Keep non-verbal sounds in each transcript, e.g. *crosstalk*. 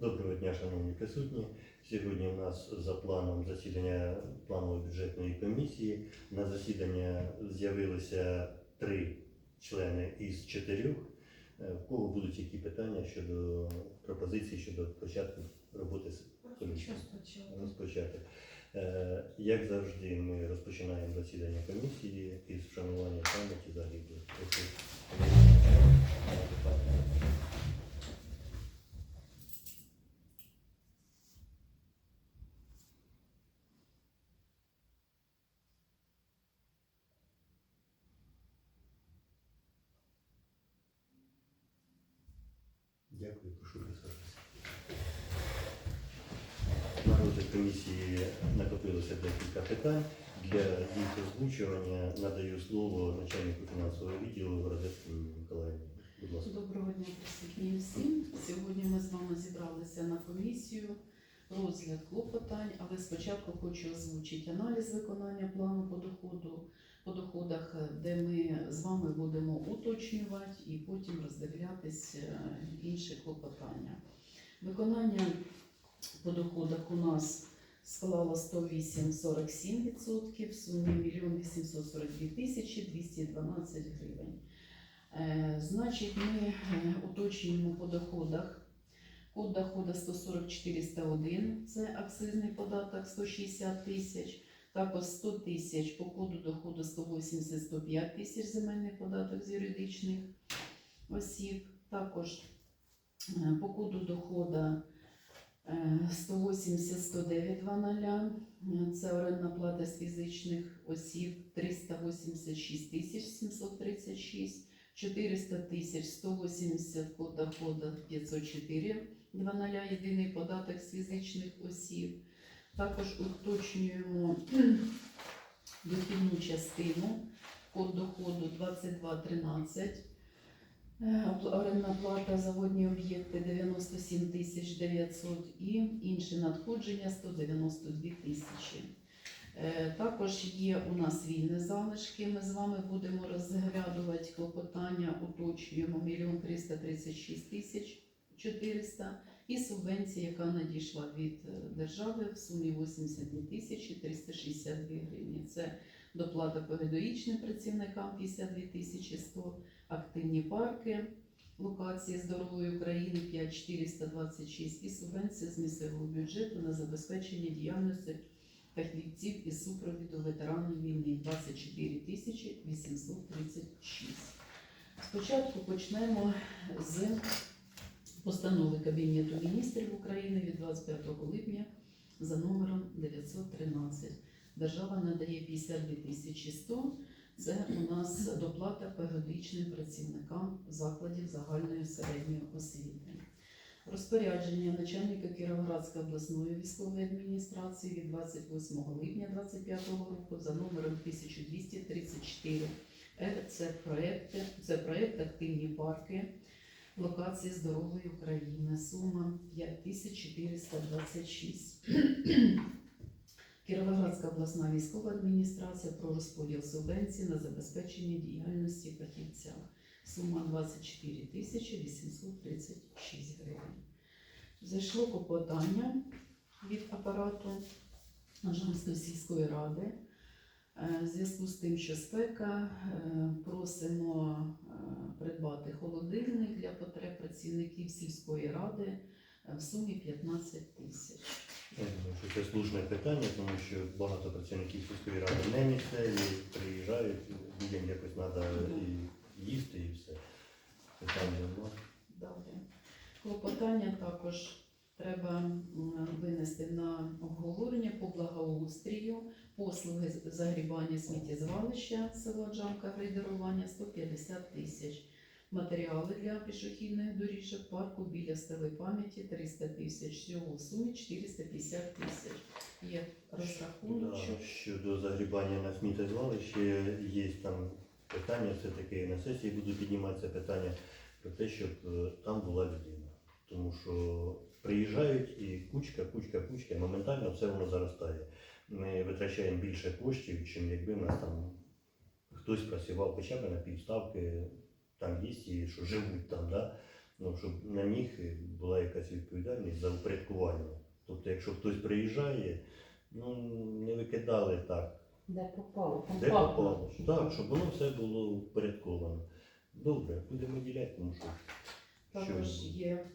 Доброго дня, шановні присутні. Сьогодні у нас за планом засідання планово-бюджетної комісії. На засідання з'явилися три члени із чотирьох. Е, В кого будуть які питання щодо пропозицій щодо початку роботи з комісією? Розпочати. Е, Як завжди, ми розпочинаємо засідання комісії із вшанування пам'яті загиблих. Прошу, питання. Дякую, прошу присаджуватися. На розгляд комісії накопилося декілька питань. Для їх озвучування надаю слово начальнику фінансового відділу Городецькій Миколаївні. Будь ласка. Доброго дня присутні всім. Сьогодні ми з вами зібралися на комісію розгляд клопотань, але спочатку хочу озвучити аналіз виконання плану по доходу по доходах, де ми з вами будемо уточнювати і потім роздивлятись е, інші клопотання. Виконання по доходах у нас склало 108,47%, в сумі 1 842 тисячі 212 гривень. Е, Значить, ми е, уточнюємо по доходах. Код доходу 144,1 – це акцизний податок 160 тисяч. Також 100 тисяч по коду доходу 180-105 тисяч земельний податок з юридичних осіб. Також е, по коду доходу 180-109 00 це орендна плата з фізичних осіб 386 тисяч 736. 400 тисяч 180 код доходу 504 00 єдиний податок з фізичних осіб. Також уточнюємо *clears throat* дохідну частину код доходу 2213. Орендна плата за водні об'єкти 97 тисяч 900 і інші надходження 192 тисячі. Е, Також є у нас вільні залишки. Ми з вами будемо розглядувати клопотання, уточнюємо 1 336 тисяч 400 і субвенція, яка надійшла від е, держави в сумі 82 тисячі 362 гривні. Це доплата педагогічним працівникам 52 тисячі 100, активні парки, локації здорової України 5426 і субвенція з місцевого бюджету на забезпечення діяльності фахівців із супровіду ветеранів війни 24 836. Спочатку почнемо з постанови Кабінету міністрів України від 25 липня за номером 913. Держава надає 52 тисячі 100. Це у нас доплата педагогічним працівникам закладів загальної середньої освіти. Розпорядження начальника Кіровоградської обласної військової адміністрації від 28 липня 2025 року за номером 1234. Е, Це проекти, це проект активні парки локації здорової України. Сума 5426. Кіровоградська обласна військова адміністрація про розподіл субвенцій на забезпечення діяльності фахівця. Сума 24 тисячі 836 гривень. Зайшло клопотання від апарату Жамської сільської ради. Е, В зв'язку з тим, що спека, е, просимо е, придбати холодильник для потреб працівників сільської ради в сумі 15 тисяч. Я думаю, що це слушне питання, тому що багато працівників сільської ради не місцеві, приїжджають, людям якось треба і їсти, і все. Питання нема. Далі. Клопотання також треба винести на обговорення по благоустрію, послуги загрібання сміттєзвалища села Джамка, грейдерування 150 тисяч. Матеріали для пішохідних доріжок парку біля стели пам'яті 300 тисяч. Всього в сумі 450 тисяч. Є розрахуночок. Да, Щодо загрібання на сміттєзвалище, є там питання, все-таки на сесії буду підніматися питання про те, щоб е, там була людина. Тому що приїжджають і кучка, кучка, кучка, моментально все воно заростає. Ми витрачаємо більше коштів, ніж якби в нас там хтось працював хоча б на півставки, там є, і що живуть там, да? ну, щоб на них була якась відповідальність за упорядкування. Тобто, якщо хтось приїжджає, ну не викидали так, Де попало? де попало. Так, щоб воно все було упорядковано. Добре, будемо діляти, тому що Також що- є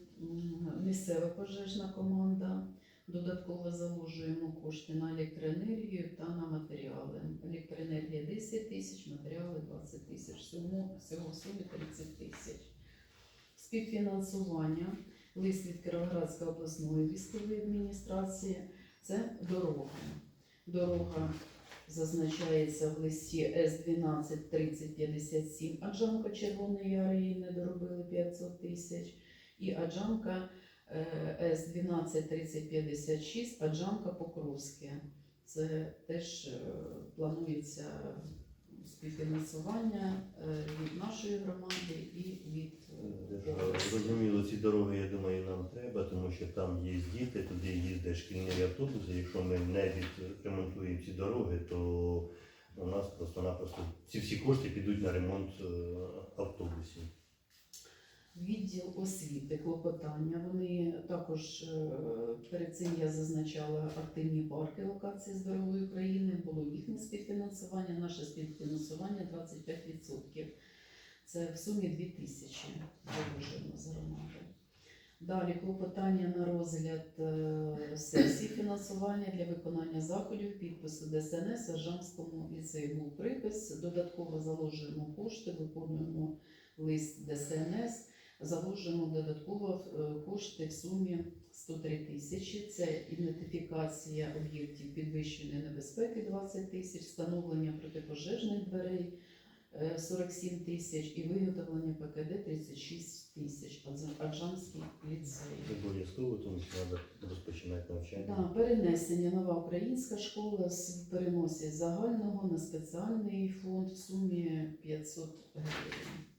місцева пожежна команда. Додатково заложуємо кошти на електроенергію та на матеріали. Електроенергія 10 тисяч, матеріали 20 тисяч. Всього, сумі 30 тисяч. Співфінансування. Лист від Кіровоградської обласної військової адміністрації це дорога. Дорога зазначається в листі С12 3057, Аджанка Червоної Яри її не доробили 500 тисяч. І Аджанка е, С12 3056, Аджанка Покровське. Це теж е, планується співфінансування е, від нашої громади і від. Зрозуміло, ці дороги, я думаю, нам треба, тому що там є діти, туди їздять шкільні автобуси. Якщо ми не відремонтуємо ці дороги, то у нас просто-напросто ці всі кошти підуть на ремонт автобусів. Відділ освіти, клопотання. Вони також е, перед цим я зазначала активні парки локації здорової України. Було їхнє співфінансування, наше співфінансування 25%. Це в сумі 2 тисячі заложено з громади. Далі клопотання на розгляд е, сесії фінансування для виконання заходів підпису ДСНС Сержанському ліцею був припис. Додатково заложуємо кошти, виконуємо лист ДСНС. Заложимо додатково е, кошти в сумі 103 тисячі. Це ідентифікація об'єктів підвищеної небезпеки 20 тисяч, встановлення протипожежних дверей е, 47 тисяч і виготовлення ПКД 36 тисяч. Аджанський ліцей. Обов'язково, тому треба розпочинати навчання. Да, перенесення нова українська школа з переносі загального на спеціальний фонд в сумі 500 гривень.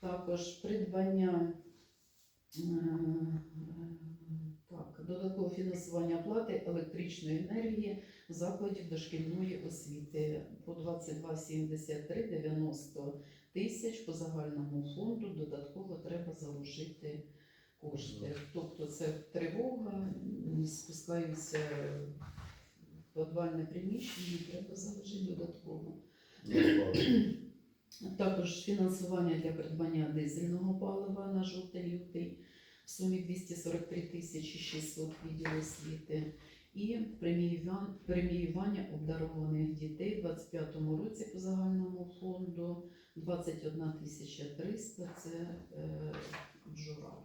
Також придбання е, так, додаткове фінансування оплати електричної енергії закладів дошкільної освіти по 22,73 90 тисяч по загальному фонду додатково треба заложити кошти. Тобто це тривога, спускаються в підвальне приміщення, треба заложити додатково. Також фінансування для придбання дизельного палива на жовтий-лютий в сумі 243 тисячі 600 відділ освіти. І преміювання обдарованих дітей у 25-му році по загальному фонду 21 тисяча 300 – це е, джурал.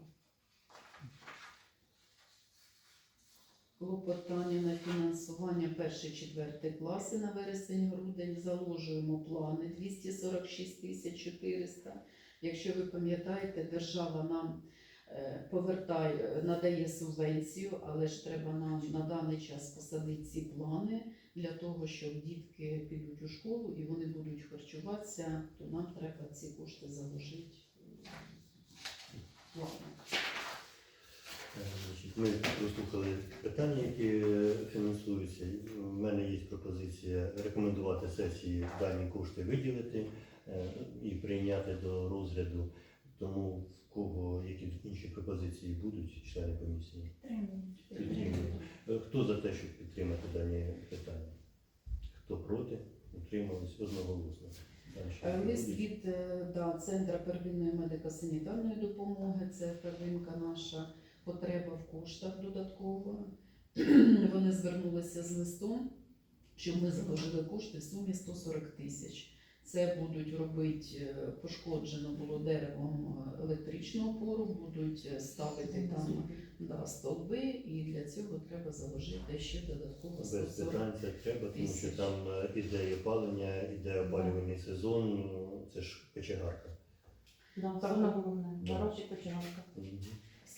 Клопотання на фінансування перший четвертий класи на вересень-грудень заложуємо плани 246 тисяч 400. Якщо ви пам'ятаєте, держава нам е, повертає, надає субвенцію, але ж треба нам на даний час посадити ці плани для того, щоб дітки підуть у школу і вони будуть харчуватися, то нам треба ці кошти заложити плани. Ми прослухали питання, які фінансуються. У мене є пропозиція рекомендувати сесії дані кошти виділити е, і прийняти до розгляду. Тому в кого які інші пропозиції будуть, члени комісії. Е, Хто за те, щоб підтримати дані питання? Хто проти? Утримались одноголосно. Е, Лист від да, Центру первинної медико-санітарної допомоги, це первинка наша потреба в коштах додатково. *clears throat* Вони звернулися з листом, щоб ми заложили кошти в сумі 140 тисяч. Це будуть робити, е, пошкоджено було деревом е, електричну опору, будуть е, ставити там да, стовби, і для цього треба заложити ще додатково Без питань це треба, тому що там іде опалення, іде опалювальний сезон, ну, це ж кочегарка. Да, Так. саме головне. Да. Дорожчі починка.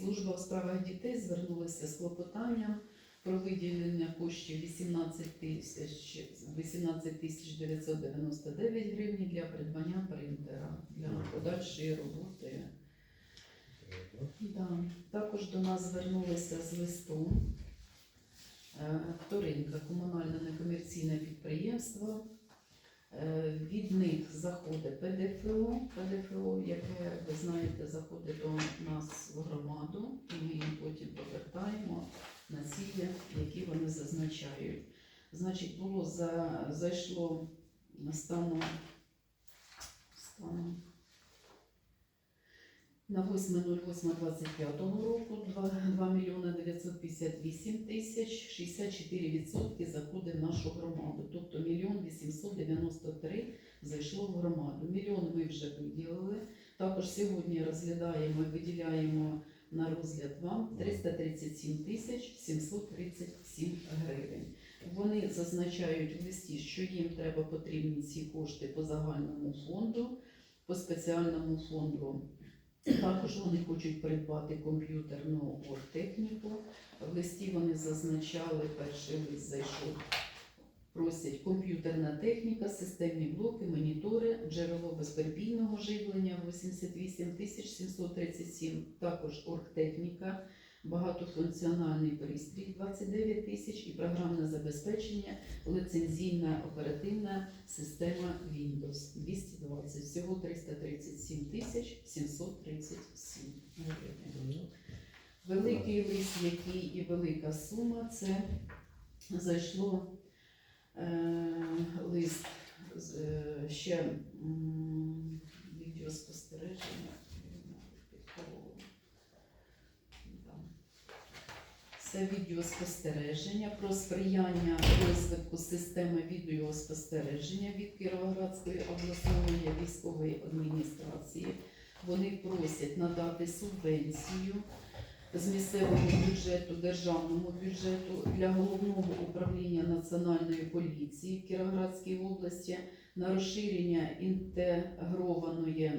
Служба у справах дітей звернулася з клопотанням про виділення коштів 18 тисяч 18 тисяч 999 гривень для придбання принтера для подальшої роботи. Да. Також до нас звернулися з листом е, Вторинка, комунальне некомерційне підприємство. Е, Від них заходить ПДФО, ПДФО, яке, ви знаєте, заходить до нас в громаду, і ми їм потім повертаємо на цілі, які вони зазначають. Значить, було за, зайшло станом, станом на 8.08.25 року 2, 2 мільйони 958 тисяч, 64% заходить в нашу громаду. Тобто мільйон 893 зайшло в громаду. Мільйон ми вже виділили. Також сьогодні розглядаємо і виділяємо на розгляд вам 337 тисяч 737 гривень. Вони зазначають в листі, що їм треба потрібні ці кошти по загальному фонду, по спеціальному фонду. Також вони хочуть придбати комп'ютерну оргтехніку. В листі вони зазначали, перший лист зайшов. Просять комп'ютерна техніка, системні блоки, монітори, джерело безперебійного живлення 88 тисяч 737, також оргтехніка, багатофункціональний пристрій 29 тисяч і програмне забезпечення, лицензійна оперативна система Windows 220, всього 337 тисяч 737 гривень. Великий лист, який і велика сума, це зайшло е, лист е, ще м, відеоспостереження. Там. Це відеоспостереження про сприяння розвитку системи відеоспостереження від Кіровоградської обласної військової адміністрації. Вони просять надати субвенцію з місцевого бюджету, державному бюджету для головного управління національної поліції в Кіровоградській області на розширення інтегрованої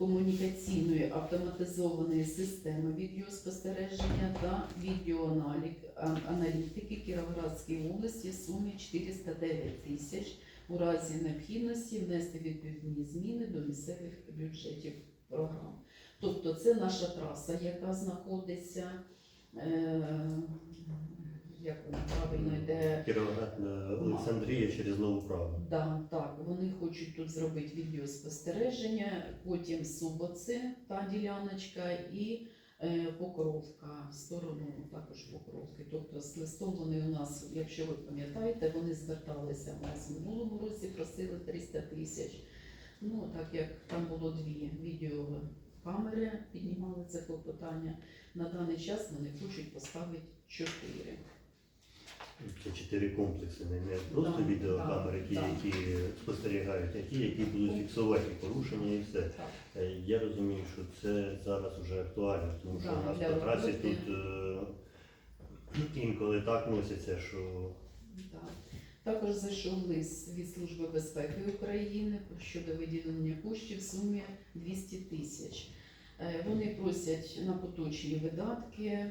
інформаційно-телекомунікаційної автоматизованої системи відеоспостереження та відеоаналітики Кіровоградській області в сумі 409 тисяч у разі необхідності внести відповідні зміни до місцевих бюджетів програм. Тобто це наша траса, яка знаходиться, е, як вона правильно йде. Кіровоград е, Олександрія через нову правду. Да, так, вони хочуть тут зробити відеоспостереження, потім Суботи, та діляночка, і е, Покровка, в сторону також Покровки. Тобто з листом вони у нас, якщо ви пам'ятаєте, вони зверталися у нас в минулому році, просили 300 тисяч. Ну, так як там було дві відеокамери, піднімали це клопотання. На даний час вони хочуть поставити чотири. Це чотири комплекси, не, не просто Да, відеокамери, ті, да, да. які спостерігають, а ті, які будуть фіксувати порушення і все. Так. Е, Я розумію, що це зараз вже актуально, тому що Да, у нас по трасі роботи. тут е, інколи так носиться, що Так. Також зайшов лист від Служби безпеки України щодо виділення коштів в сумі 200 тисяч. Е, Вони просять на поточні видатки,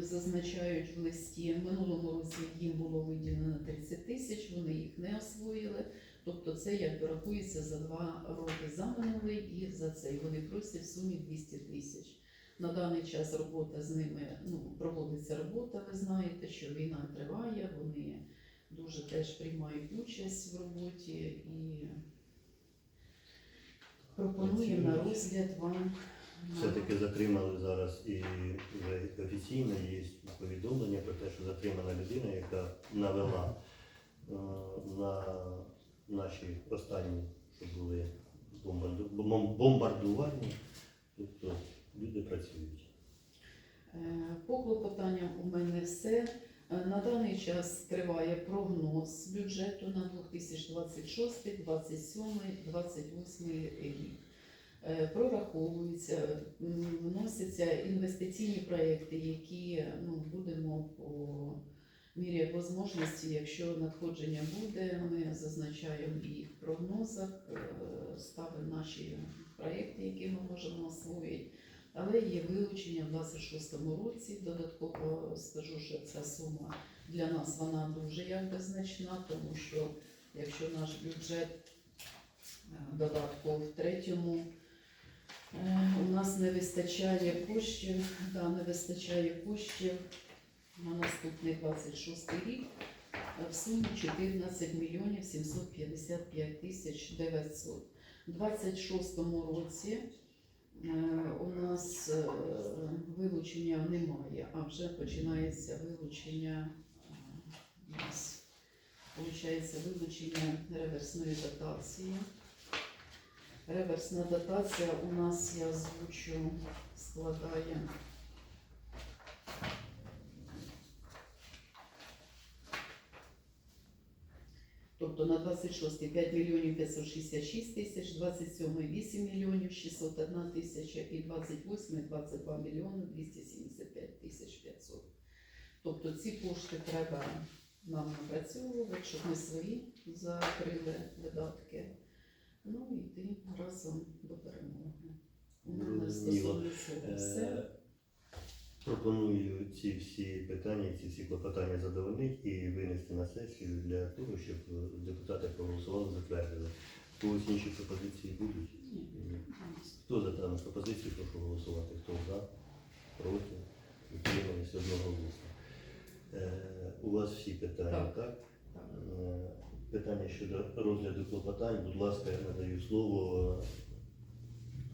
зазначають в листі. Минулому році їм було виділено 30 тисяч, вони їх не освоїли. Тобто це як рахується за два роки за минулий і за цей. Вони просять в сумі 200 тисяч. На даний час робота з ними ну, проводиться робота. Ви знаєте, що війна триває, вони дуже теж приймають участь в роботі і пропонуємо на розгляд вам. Все-таки затримали зараз і вже офіційно є повідомлення про те, що затримана людина, яка навела е, на наші останні, що були бомбарду- бомбардування. Тобто люди працюють. Е, По клопотанням у мене все. Е, На даний час триває прогноз бюджету на 2026, 27, 28 рік. Е, Прораховуються, вносяться інвестиційні проекти, які ну, будемо по мірі можливості, якщо надходження буде, ми зазначаємо їх в прогнозах, е, ставимо наші проекти, які ми можемо освоїти. Але є вилучення в 26-му році. Додатково скажу, що ця сума для нас вона дуже якби значна, тому що якщо наш бюджет е, додатково в третьому у нас не вистачає коштів, да, не вистачає коштів на наступний 26 рік. в сумі 14 мільйонів 755 тисяч 900. У 26-му році е, у нас е, вилучення немає, а вже починається вилучення е, у нас Получається вилучення реверсної дотації. Реверсна дотація у нас, я озвучу, складає Тобто на 26 5 мільйонів 566 тисяч, 27 8 мільйонів 601 тисяча і 28 22 мільйони 275 тисяч 500. Тобто ці кошти треба нам напрацьовувати, щоб ми свої закрили видатки. Ну і йти разом до перемоги. Цього Е, все. Пропоную ці всі питання, ці всі клопотання задовольнити і винести на сесію для того, щоб е, депутати проголосували, затвердили. Когось інші пропозиції будуть? Ні. Хто за дану пропозицію, прошу голосувати. Хто за, проти, утримались одноголосно. Е, у вас всі питання, Так. так? Так. Питання щодо розгляду клопотань, будь ласка, я надаю слово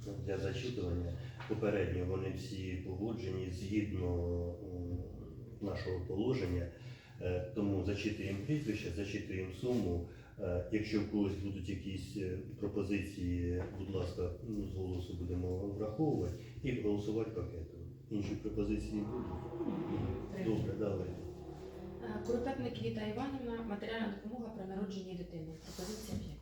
е, для зачитування. Попередньо вони всі погоджені згідно нашого положення, Е, тому зачитуємо прізвище, зачитуємо суму. Е, Якщо в когось будуть якісь пропозиції, будь ласка, ну, з голосу будемо враховувати і голосувати пакетом. Інші пропозиції будуть? Добре, давайте. Е, Куропетник Віта Іванівна, матеріальна допомога при народженні дитини. Пропозиція 5.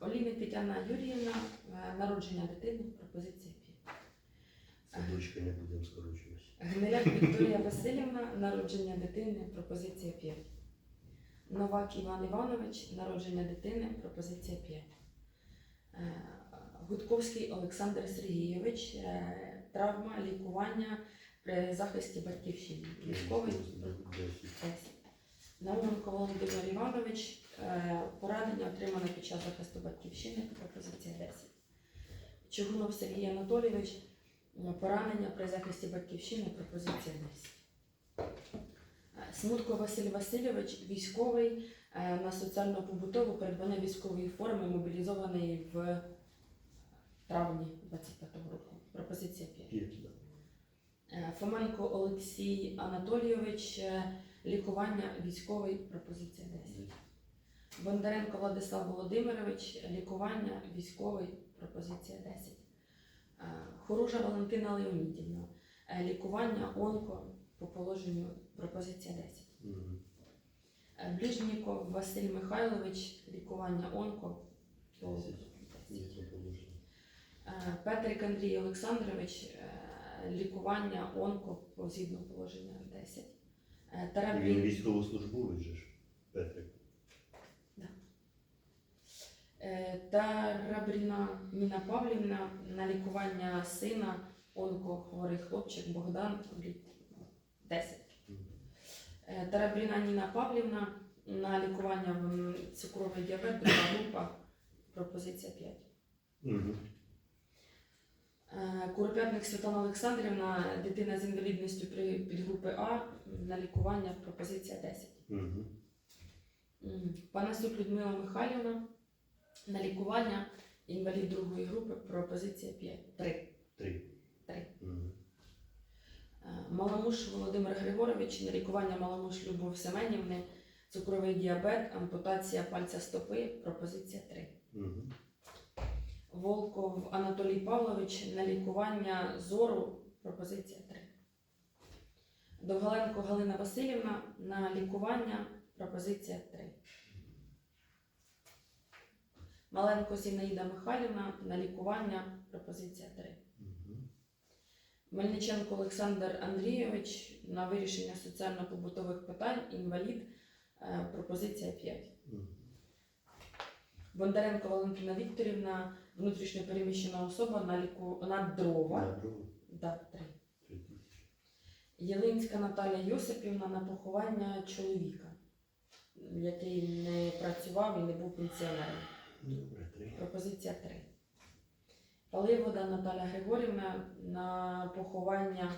Олійник Тетяна Юріївна, е, народження дитини. Пропозиція 5. Садочки не будемо скорочувати. Гниляк Вікторія Васильівна, народження дитини. Пропозиція 5. Новак Іван Іванович, народження дитини. Пропозиція 5. Е, Гудковський Олександр Сергійович, е, травма, лікування при захисті батьківщини. Військовий 10. Науменко Володимир Іванович, е, поранення отримане під час захисту батьківщини, пропозиція 10. Чугунов Сергій Анатолійович, поранення при захисті батьківщини, пропозиція 10. Е, Смутко Василь Васильович, військовий е, на соціальну побутову придбання військової форми, мобілізований в травні 25-го року. Пропозиція 5. Е, Фоменко Олексій Анатолійович, е, лікування військовий, пропозиція 10. Бондаренко Владислав Володимирович, лікування військовий, пропозиція 10. Е, Хоружа Валентина Леонідівна, лікування онко по положенню, пропозиція 10. Мгм. Е, Ближніков Василь Михайлович, лікування онко, по 10. 10. Є положення. Е, Петрик Андрій Олександрович, лікування онко по згідно положення 10. Е, Він Тарабін, військовослужбовець же ж, Петрик. е, Тарабріна Ніна Павлівна на лікування сина, онкохворий хлопчик Богдан лі- 10. Е, Тарабріна Ніна Павлівна на лікування цукровий діабет, друга група, пропозиція 5. Мгм. Е, Куропятник Світлана Олександрівна, дитина з інвалідністю при підгрупи А на лікування пропозиція 10. Мгм. М, Панасюк Людмила Михайлівна на лікування інвалід другої групи пропозиція 5. 3. Три. Три. Мгм. Е, Маламуш Володимир Григорович на лікування Маламуш Любов Семенівни, цукровий діабет, ампутація пальця стопи, пропозиція 3. Мгм. Волков Анатолій Павлович на лікування зору, пропозиція 3. Довгаленко Галина Васильівна на лікування, пропозиція 3. Маленко Зінаїда Михайлівна на лікування, пропозиція 3. Мельниченко Олександр Андрійович на вирішення соціально-побутових питань, інвалід, е, пропозиція 5. Бондаренко Валентина Вікторівна, внутрішньо переміщена особа на ліку на дрова. Да, Три. Єлинська Наталя Йосипівна на поховання чоловіка, який не працював і не був пенсіонером. Добре, три. Пропозиція 3. Паливода Наталя Григорівна на поховання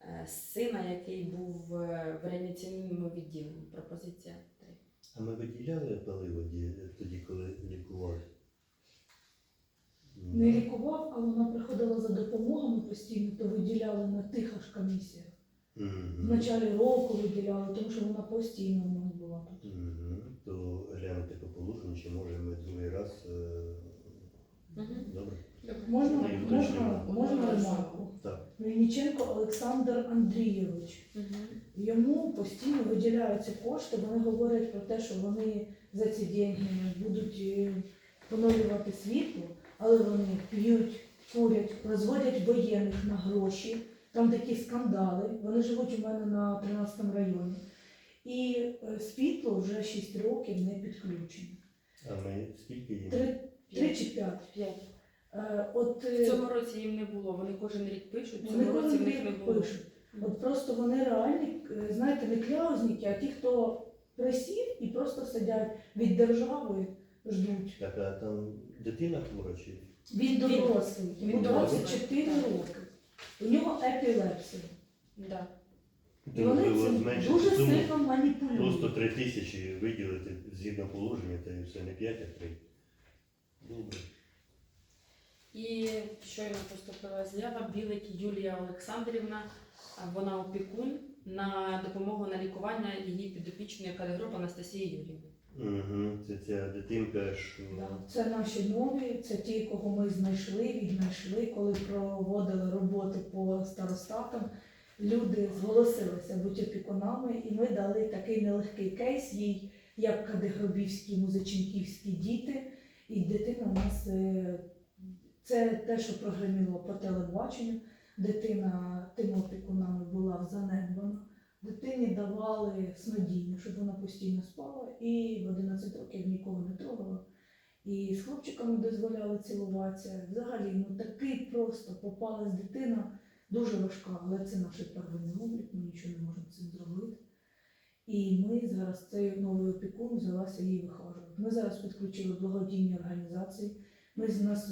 е, сина, який був е, в реанімаційному відділенні. Пропозиція 3. А ми виділяли паливо ді- тоді, коли лікували? А вона приходила за допомогами постійно, то виділяли на тих аж комісіях. В началі року виділяли, тому що вона постійно у нас була тут. То глянути по положенню, чи може ми другий раз. е. Добре? Можна, Ну, можна, можна ремарку? Так. Мельниченко Олександр Андрійович. Йому постійно виділяються кошти, вони говорять про те, що вони за ці деньги будуть е, поновлювати світло, але вони п'ють, курять, розводять воєнних на гроші. Там такі скандали. Вони живуть у мене на 13 районі. І е, світло вже 6 років не підключено. А ми скільки їм? Три, три чи п'ять. 5. Е, От В е, цьому році їм не було. Вони кожен рік пишуть, в вони цьому році кожен в них не рік було. пишуть. От просто вони реальні, е, знаєте, не кляузники, а ті, хто присів і просто сидять від держави, ждуть. Так, а там дитина хвора чи? Він дорослий, Він йому дорослий, 24 роки. У нього епілепсія. Да. І вони можливо, цим зменшити дуже суму. сильно маніпулюють. Просто три тисячі виділити згідно положення, та і все не 5, а 3. Добре. І щойно поступила заява Білик Юлія Олександрівна, а вона опікун на допомогу на лікування її підопічної калігроп Анастасії Юрівни. Угу. Це ця дитинка, що Да. Це наші нові, це ті, кого ми знайшли, віднайшли, коли проводили роботи по старостатам. Люди зголосилися бути опікунами, і ми дали такий нелегкий кейс їй, як кадегробівські, музиченківські діти. І дитина у нас е, це те, що прогреміло по телебаченню. Дитина тими опікунами була занедбана. Дитині давали снодійне, щоб вона постійно спала, і в 11 років нікого не трогала. І з хлопчиками дозволяли цілуватися. Взагалі, ну такий просто попалась дитина, дуже важка, але це наш первинний облік, ми нічого не можемо цим зробити. І ми зараз цей новий опікун взялася її вихажувати. Ми зараз підключили благодійні організації. Ми з нас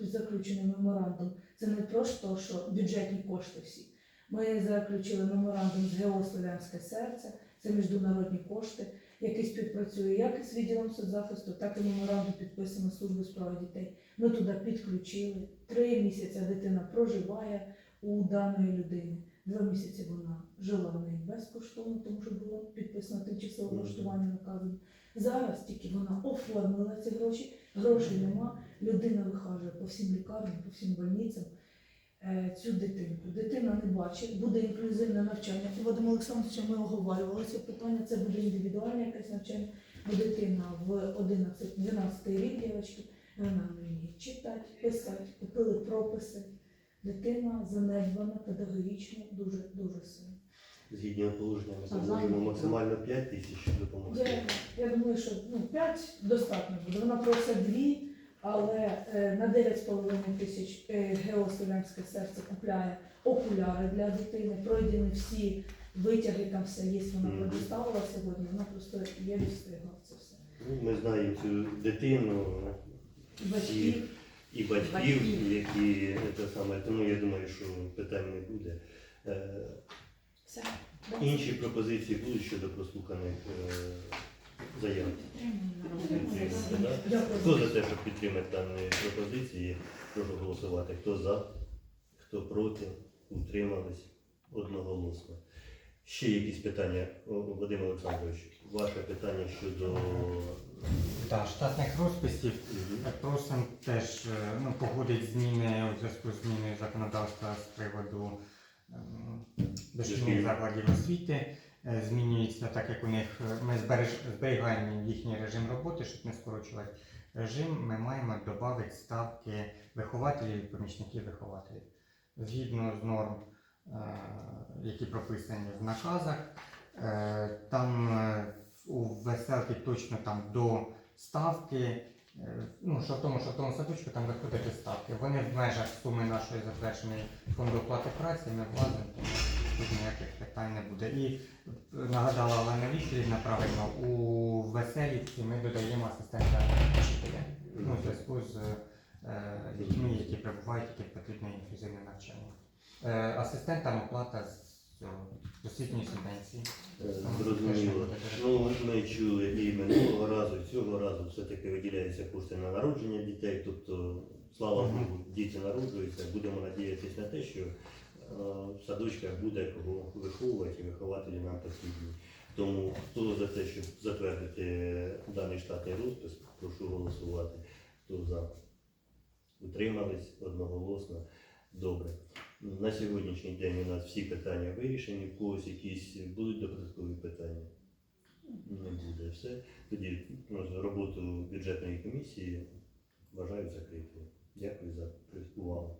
заключений меморандум. Це не просто, що бюджетні кошти всі. Ми заключили меморандум з ГО Слов'янське серце, це міжнародні кошти, який співпрацює як з відділом соцзахисту, так і меморандум підписано з служби справи дітей. Ми туди підключили. Три місяці дитина проживає у даної людини. Два місяці вона жила в неї безкоштовно, тому що було підписано тимчасове влаштування наказом. Зараз тільки вона оформила ці гроші, грошей нема. Людина вихажує по всім лікарням, по всім больницям цю дитинку. Дитина не бачить, буде інклюзивне навчання. Вадим Олександровичем ми оговорювали це питання. Це буде індивідуальне якесь навчання. Бо дитина в 11-12 рік дівчатки, вона не вміє читати, писати, купили прописи. Дитина занедбана педагогічно дуже дуже сильно. згідно положення ми А максимально 5 тисяч допомогти. Я, я думаю, що ну, 5 достатньо буде. Вона просить 2, але е, на 9,5 тисяч е, ГЕО Слов'янське серце купляє окуляри для дитини, пройдені всі витяги, там все є, вона Мгм. предоставила сьогодні, вона просто єлі встигла це все. Ну, Ми знаємо цю дитину Батьків. і батьків, Батьків. які це саме, тому я думаю, що питань не буде. Е, Все. Інші пропозиції будуть щодо прослуханих е, заяв. Хто за те, щоб підтримати дані пропозиції, прошу голосувати. Хто за, хто проти, утримались одноголосно. Ще якісь питання, Вадим Олександрович, ваше питання щодо Да, штатних розписів просимо теж е, ну, погодити зміни у зв'язку з зміною законодавства з приводу ем, Дошкільних. закладів освіти. Е, Змінюється так, як у них е, ми зберігаємо їхній режим роботи, щоб не скорочувати режим. Ми маємо додати ставки вихователів і помічників вихователів згідно з норм, е, які прописані в наказах. Там у веселки точно там до ставки. Е, Ну, що в тому, що в тому садочку там виходять ставки. Вони в межах суми нашої затвердженої фонду оплати праці ми влазимо, тому тут ніяких питань не буде. І е, нагадала Олена Вікторівна правильно, у веселівці ми додаємо асистента вчителя. Ну, в зв'язку з е, дітьми, які перебувають, яким потрібне інклюзивне навчання. Асистентам оплата з освітньої субвенції. Е, Зрозуміло. Ну, ми чули і минулого разу, і цього разу все-таки виділяються кошти на народження дітей. Тобто, слава Богу, діти народжуються. Будемо надіятися на те, що е, в садочках буде кого виховувати, і вихователі нам потрібні. Тому хто за те, щоб затвердити даний штатний розпис, прошу голосувати. Хто за? Утримались одноголосно. Добре. На сьогоднішній день у нас всі питання вирішені. В когось якісь будуть додаткові питання? Не буде все. Тоді роботу бюджетної комісії вважаю закритою. Дякую за увагу.